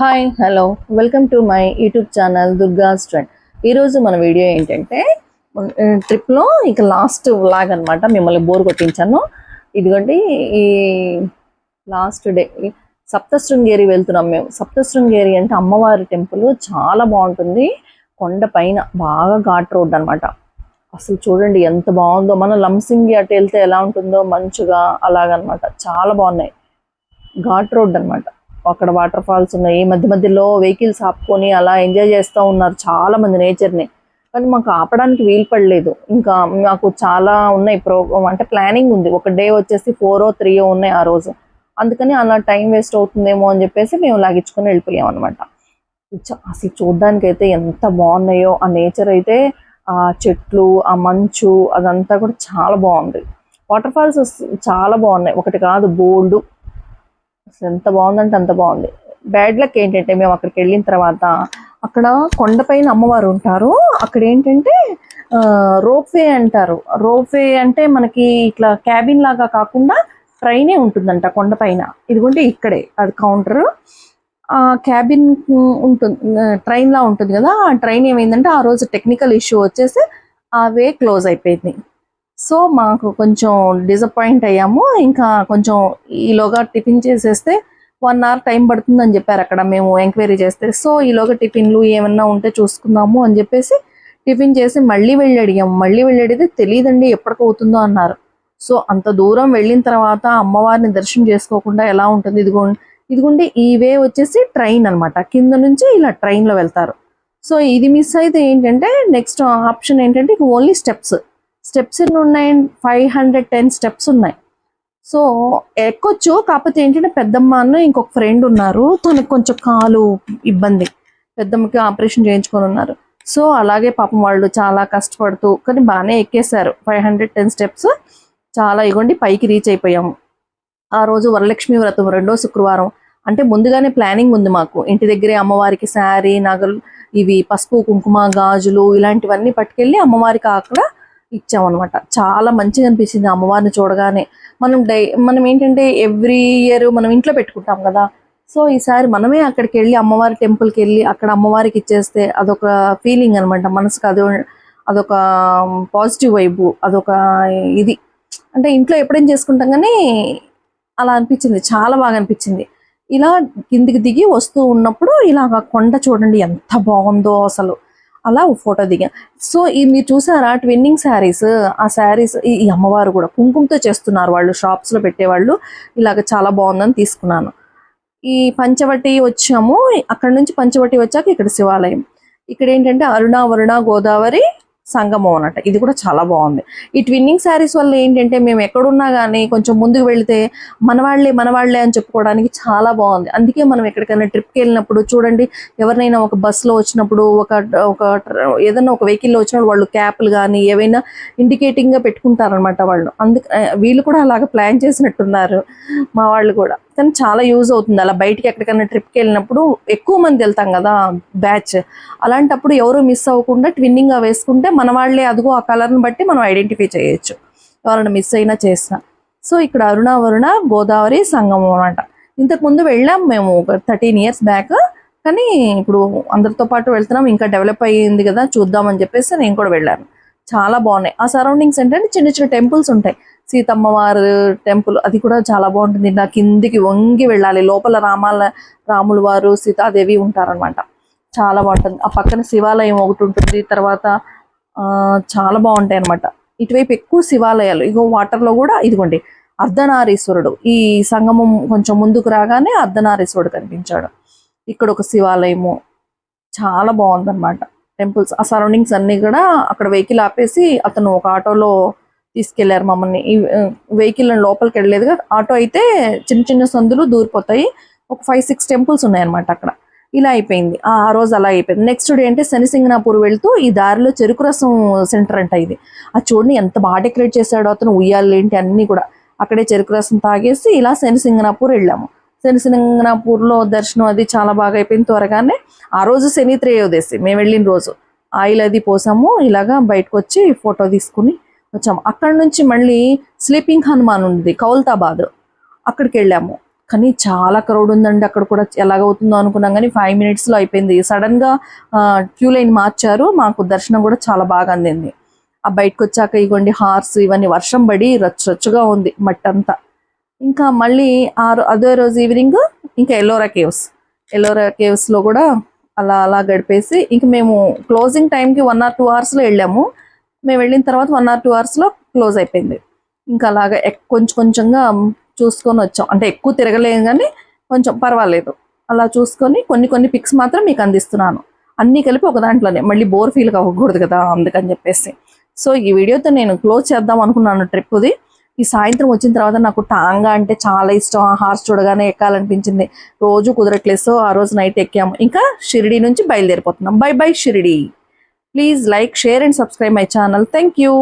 Hi hello welcome to my YouTube channel Durga స్ట్రెండ్ ఈరోజు మన video ఏంటంటే ట్రిప్లో ఇక లాస్ట్ వ్లాగ్ అనమాట మిమ్మల్ని బోర్ కొట్టించాను. ఇదిగోండి ఈ లాస్ట్ డే సప్తశృంగేరి వెళ్తున్నాం మేము. సప్తశృంగేరి అంటే అమ్మవారి టెంపుల్ చాలా బాగుంటుంది. కొండ పైన బాగా ఘాట్ రోడ్ అన్నమాట. అసలు చూడండి ఎంత బాగుందో. మన లంసింగి అటు వెళ్తే ఎలా ఉంటుందో మంచుగా అలాగనమాట చాలా బాగున్నాయి. ఘాట్ రోడ్ అన్నమాట. అక్కడ వాటర్ ఫాల్స్ ఉన్నాయి. మధ్య మధ్యలో వెహికల్స్ ఆపుకొని అలా ఎంజాయ్ చేస్తూ ఉన్నారు చాలా మంది నేచర్ని కానీ మాకు ఆపడానికి వీలు పడలేదు. ఇంకా మాకు చాలా ఉన్నాయి ప్రోగ్రామ్ అంటే ప్లానింగ్ ఉంది. ఒక డే వచ్చేసి ఫోరో త్రీయో ఉన్నాయి ఆ రోజు. అందుకని అలా టైం వేస్ట్ అవుతుందేమో అని చెప్పేసి మేము లాగించుకొని వెళ్ళిపోయాం అనమాట అసలు చూడడానికి అయితే ఎంత బాగున్నాయో. ఆ నేచర్ అయితే ఆ చెట్లు ఆ మంచు అదంతా కూడా చాలా బాగుంది. వాటర్ ఫాల్స్ చాలా బాగున్నాయి. ఒకటి కాదు బోల్డ్. అసలు ఎంత బాగుందంటే అంత బాగుంది. బ్యాడ్ లక్ ఏంటంటే మేము అక్కడికి వెళ్ళిన తర్వాత అక్కడ కొండపైన అమ్మవారు ఉంటారు. అక్కడ ఏంటంటే రోప్వే అంటారు. రోప్వే అంటే మనకి ఇట్లా క్యాబిన్ లాగా కాకుండా ట్రైనే ఉంటుందంట కొండపైన. ఇదిగోండి ఇక్కడే అది కౌంటర్ ఆ క్యాబిన్ ఉంటుంది ట్రైన్లా ఉంటుంది కదా ఆ ట్రైన్ ఏమైందంటే ఆ రోజు టెక్నికల్ ఇష్యూ వచ్చేసి ఆ వే క్లోజ్ అయిపోయింది. సో మాకు కొంచెం డిసప్పాయింట్ అయ్యాము. ఇంకా కొంచెం ఈలోగా టిఫిన్ చేసేస్తే వన్ అవర్ టైం పడుతుందని చెప్పారు అక్కడ మేము ఎంక్వైరీ చేస్తే. సో ఈలోగా టిఫిన్లు ఏమన్నా ఉంటే చూసుకుందాము అని చెప్పేసి టిఫిన్ చేసి మళ్ళీ వెళ్ళి అడిగాము. మళ్ళీ వెళ్ళి అడిగితే తెలియదండి ఎప్పటికవుతుందో అన్నారు. సో అంత దూరం వెళ్ళిన తర్వాత అమ్మవారిని దర్శనం చేసుకోకుండా ఎలా ఉంటుంది? ఇదిగో ఇదిగోండి ఈ వే వచ్చేసి ట్రైన్ అన్నమాట. కింద నుంచి ఇలా ట్రైన్లో వెళ్తారు. సో ఇది మిస్ అయితే ఏంటంటే నెక్స్ట్ ఆప్షన్ ఏంటంటే ఓన్లీ స్టెప్స్ స్టెప్స్ ఎన్ని ఉన్నాయి? ఫైవ్ హండ్రెడ్ టెన్ స్టెప్స్ ఉన్నాయి. సో ఎక్కొచ్చు. కాకపోతే ఏంటంటే పెద్దమ్మ అన్న ఇంకొక ఫ్రెండ్ ఉన్నారు. తనకు కొంచెం కాలు ఇబ్బంది. పెద్దమ్మకి ఆపరేషన్ చేయించుకొని ఉన్నారు. సో అలాగే పాపం వాళ్ళు చాలా కష్టపడుతూ కానీ బాగానే ఎక్కేశారు. ఫైవ్ హండ్రెడ్ టెన్ స్టెప్స్ చాలా ఇగోండి పైకి రీచ్ అయిపోయాము. ఆ రోజు వరలక్ష్మి వ్రతం రెండో శుక్రవారం. అంటే ముందుగానే ప్లానింగ్ ఉంది మాకు. ఇంటి దగ్గరే అమ్మవారికి శారీ నగలు ఇవి పసుపు కుంకుమ గాజులు ఇలాంటివన్నీ పట్టుకెళ్ళి అమ్మవారికి అక్కడ ఇచ్చామన్నమాట. చాలా మంచిగా అనిపించింది అమ్మవారిని చూడగానే. మనం డై మనం ఏంటంటే ఎవ్రీ ఇయర్ మనం ఇంట్లో పెట్టుకుంటాం కదా. సో ఈసారి మనమే అక్కడికి వెళ్ళి అమ్మవారి టెంపుల్కి వెళ్ళి అక్కడ అమ్మవారికి ఇచ్చేస్తే అదొక ఫీలింగ్ అనమాట మనసుకు అదో అదొక పాజిటివ్ వైబు అదొక ఇది. అంటే ఇంట్లో ఎప్పుడేం చేసుకుంటాం కానీ అలా అనిపించింది. చాలా బాగా అనిపించింది. ఇలా కిందికి దిగి వస్తూ ఉన్నప్పుడు ఇలా కొండ చూడండి ఎంత బాగుందో అసలు. అలా ఫోటో దిగా సో ఈ మీరు చూసారా ట్విన్నింగ్ శారీస్ ఆ శారీస్ ఈ అమ్మవారు కూడా కుంకుమతో చేస్తున్నారు వాళ్ళు షాప్స్లో పెట్టేవాళ్ళు. ఇలాగ చాలా బాగుందని తీసుకున్నాను. ఈ పంచవటి వచ్చాము. అక్కడ నుంచి పంచవటి వచ్చాక ఇక్కడ శివాలయం. ఇక్కడ ఏంటంటే అరుణ వరుణ గోదావరి సంగమం అన్నట్టు. ఇది కూడా చాలా బాగుంది. ఈ ట్విన్నింగ్ శారీస్ వల్ల ఏంటంటే మేము ఎక్కడున్నా కానీ కొంచెం ముందుకు వెళితే మనవాళ్ళే మనవాళ్ళే అని చెప్పుకోవడానికి చాలా బాగుంది. అందుకే మనం ఎక్కడికైనా ట్రిప్కి వెళ్ళినప్పుడు చూడండి ఎవరినైనా ఒక బస్సులో వచ్చినప్పుడు ఒక ఒక ఏదైనా ఒక వెహికల్లో వచ్చినప్పుడు వాళ్ళు క్యాప్లు కానీ ఏవైనా ఇండికేటింగ్గా పెట్టుకుంటారనమాట వాళ్ళు. అందుకు వీళ్ళు కూడా అలాగ ప్లాన్ చేసినట్టున్నారు మా వాళ్ళు కూడా. కానీ చాలా యూజ్ అవుతుంది. అలా బయటికి ఎక్కడికైనా ట్రిప్కి వెళ్ళినప్పుడు ఎక్కువ మంది వెళ్తాం కదా బ్యాచ్ అలాంటప్పుడు ఎవరు మిస్ అవ్వకుండా ట్విన్నింగ్గా వేసుకుంటే మన వాళ్ళే అదిగో ఆ కలర్ని బట్టి మనం ఐడెంటిఫై చేయొచ్చు. ఎవరైనా మిస్ అయినా చేసిన. సో ఇక్కడ అరుణ వరుణ గోదావరి సంగమం అనమాట ఇంతకు ముందు వెళ్ళాం మేము ఒక థర్టీన్ ఇయర్స్ బ్యాక్ కానీ ఇప్పుడు అందరితో పాటు వెళ్తున్నాం. ఇంకా డెవలప్ అయ్యింది కదా చూద్దామని చెప్పేసి నేను కూడా వెళ్ళాను. చాలా బాగున్నాయి. ఆ సరౌండింగ్స్ ఏంటంటే చిన్న చిన్న టెంపుల్స్ ఉంటాయి. సీతమ్మవారు టెంపుల్ అది కూడా చాలా బాగుంటుంది. నా కిందికి వంగి వెళ్ళాలి. లోపల రామాల రాముల వారు సీతాదేవి ఉంటారనమాట చాలా బాగుంటుంది. ఆ పక్కన శివాలయం ఒకటి ఉంటుంది. తర్వాత చాలా బాగుంటాయి అనమాట ఇటువైపు ఎక్కువ శివాలయాలు. ఇగో వాటర్లో కూడా ఇదిగోండి. అర్ధనారీశ్వరుడు. ఈ సంగమం కొంచెం ముందుకు రాగానే అర్ధనారీశ్వరుడు కనిపించాడు. ఇక్కడ ఒక శివాలయము. చాలా బాగుందన్నమాట. టెంపుల్స్ ఆ సరౌండింగ్స్ అన్నీ కూడా అక్కడ వెహికల్ ఆపేసి అతను ఒక ఆటోలో తీసుకెళ్ళారు మమ్మల్ని. ఈ వెహికల్ లోపలికి వెళ్ళలేదు ఆటో అయితే చిన్న చిన్న సందులు దూరిపోతాయి. ఒక ఫైవ్ సిక్స్ టెంపుల్స్ ఉన్నాయన్నమాట అక్కడ. ఇలా అయిపోయింది. ఆ రోజు అలా అయిపోయింది. నెక్స్ట్ డే అంటే శనిసింగనాపూర్ వెళ్తూ ఈ దారిలో చెరుకు రసం సెంటర్ అంట ఇది. ఆ చూడని ఎంత బాగా డెకరేట్ చేశాడో అతను ఉయ్యాలు ఏంటి అన్నీ కూడా. అక్కడే చెరుకు రసం తాగేసి ఇలా శనిసింగనాపూర్ వెళ్ళాము. శనిసింగనాపూర్లో దర్శనం అది చాలా బాగా అయిపోయింది త్వరగానే. ఆ రోజు శని త్రయోదశి మేము వెళ్ళిన రోజు. ఆయిల్ అది పోసాము ఇలాగా బయటకు వచ్చి ఫోటో తీసుకుని వచ్చాము. అక్కడ నుంచి మళ్ళీ స్లీపింగ్ హనుమాన్ ఉంది కౌల్తాబాద్. అక్కడికి వెళ్ళాము. కానీ చాలా క్రౌడ్ ఉందండి అక్కడ కూడా. ఎలాగవుతుందో అనుకున్నాం కానీ ఫైవ్ మినిట్స్లో అయిపోయింది. సడన్గా క్యూ లైన్ మార్చారు. మాకు దర్శనం కూడా చాలా బాగా అందింది. ఆ బయటకు వచ్చాక ఇగోండి హార్స్ ఇవన్నీ వర్షం పడి రచ్చు రచ్చుగా ఉంది మట్టంతా. ఇంకా మళ్ళీ ఆ అదే రోజు ఈవినింగ్ ఇంకా ఎల్లోరా కేవ్స్ ఎల్లోరా కేవ్స్లో కూడా అలా అలా గడిపేసి ఇంక మేము క్లోజింగ్ టైంకి వన్ ఆర్ టూ అవర్స్లో వెళ్ళాము. మేము వెళ్ళిన తర్వాత వన్ ఆర్ టూ అవర్స్లో క్లోజ్ అయిపోయింది. ఇంకా అలాగా కొంచెం కొంచెంగా చూసుకొని వచ్చాం. అంటే ఎక్కువ తిరగలేము కానీ కొంచెం పర్వాలేదు. అలా చూసుకొని కొన్ని కొన్ని పిక్స్ మాత్రం మీకు అందిస్తున్నాను. అన్నీ కలిపి ఒక దాంట్లోనే. మళ్ళీ బోర్ ఫీల్ అవ్వకూడదు కదా అందుకని చెప్పేసి. సో ఈ వీడియోతో నేను క్లోజ్ చేద్దాం అనుకున్నాను ట్రిప్ది ఈ సాయంత్రం వచ్చిన తర్వాత నాకు టాంగా అంటే చాలా ఇష్టం. ఆ హార్స్ చూడగానే ఎక్కాలనిపించింది. రోజు కుదరట్లేదు. సో ఆ రోజు నైట్ ఎక్కాము. ఇంకా షిరిడి నుంచి బయలుదేరిపోతున్నాం. Bye bye Shirdi. Please like share and subscribe my channel thank you